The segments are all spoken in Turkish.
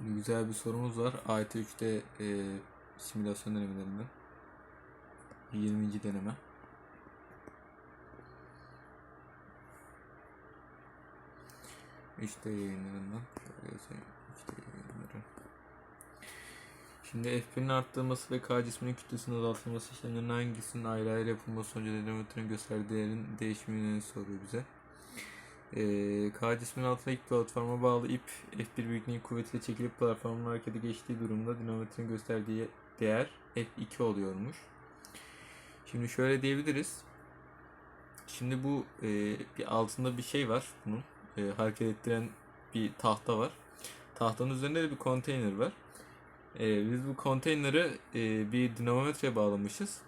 Şimdi güzel bir sorumuz var. AYT3'te e, simülasyon denemelerinden. 20. deneme. İşte yayınlarından. İşte yayınları. Şimdi F1'in arttırılması ve K cisminin kütlesinin azaltılması işlemlerinin hangisinin ayrı ayrı yapılması sonucu denominatörün gösterdiği değerin değişimini soruyor bize. Ee, K cisminin altına ilk platforma bağlı ip F1 büyüklüğünün kuvvetiyle çekilip platformun harekete geçtiği durumda dinamometrenin gösterdiği değer F2 oluyormuş. Şimdi şöyle diyebiliriz. Şimdi bu e, bir altında bir şey var bunun. E, hareket ettiren bir tahta var. Tahtanın üzerinde de bir konteyner var. E, biz bu konteyneri e, bir dinamometreye bağlamışız.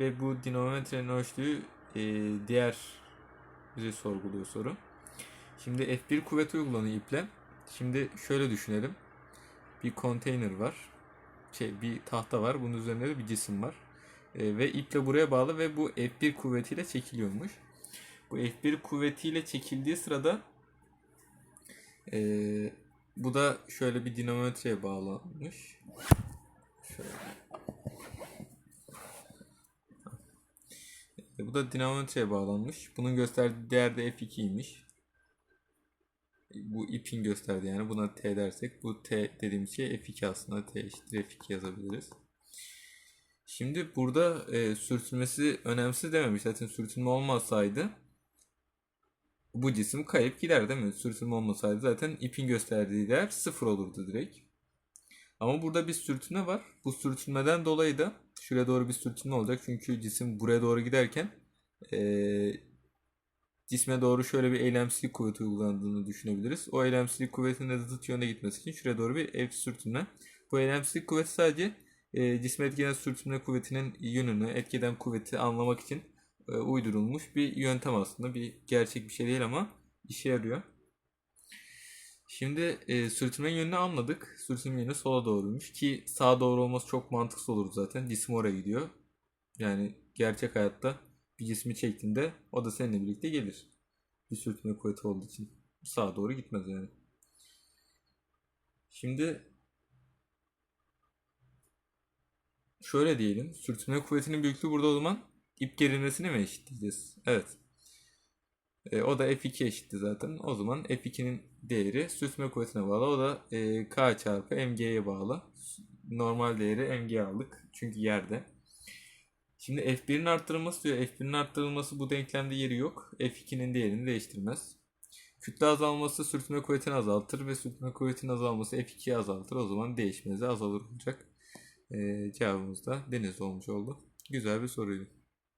Ve bu dinamometrenin ölçtüğü e, diğer bize sorguluyor soru. Şimdi F1 kuvveti uygulanıyor iple. Şimdi şöyle düşünelim. Bir konteyner var. Şey, bir tahta var. Bunun üzerinde de bir cisim var. E, ve iple buraya bağlı ve bu F1 kuvvetiyle çekiliyormuş. Bu F1 kuvvetiyle çekildiği sırada e, bu da şöyle bir dinamometreye bağlanmış. Şöyle. Bu da dinamometreye bağlanmış. Bunun gösterdiği değer de F2'ymiş. Bu ipin gösterdiği yani buna T dersek bu T dediğimiz şey F2 aslında T eşittir F2 yazabiliriz. Şimdi burada e, sürtünmesi önemsiz dememiş. Zaten sürtünme olmasaydı bu cisim kayıp gider değil mi? Sürtünme olmasaydı zaten ipin gösterdiği değer sıfır olurdu direkt. Ama burada bir sürtünme var. Bu sürtünmeden dolayı da şuraya doğru bir sürtünme olacak. Çünkü cisim buraya doğru giderken e, cisme doğru şöyle bir eylemsizlik kuvveti uygulandığını düşünebiliriz. O eylemsizlik kuvvetinin de zıt yönde gitmesi için şuraya doğru bir ev sürtünme. Bu eylemsizlik kuvveti sadece e, cisme etkileyen sürtünme kuvvetinin yönünü, etkeden kuvveti anlamak için e, uydurulmuş bir yöntem aslında. Bir gerçek bir şey değil ama işe yarıyor. Şimdi e, sürtünmenin yönünü anladık. Sürtünme yönü sola doğruymuş ki sağa doğru olması çok mantıksız olur zaten. Cisim oraya gidiyor. Yani gerçek hayatta bir cismi çektiğinde o da seninle birlikte gelir. Bir sürtünme kuvveti olduğu için. Sağa doğru gitmez yani. Şimdi şöyle diyelim. Sürtünme kuvvetinin büyüklüğü burada o zaman ip gerilmesine mi eşitleyeceğiz? Evet. E, o da F2 eşitti zaten. O zaman F2'nin değeri sürtünme kuvvetine bağlı. O da e, K çarpı mg'ye bağlı. Normal değeri mg aldık. Çünkü yerde. Şimdi F1'in arttırılması diyor. F1'in arttırılması bu denklemde yeri yok. F2'nin değerini değiştirmez. Kütle azalması sürtünme kuvvetini azaltır ve sürtünme kuvvetinin azalması F2'yi azaltır. O zaman değişmezi azalır olacak. E, cevabımız da deniz olmuş oldu. Güzel bir soruydu.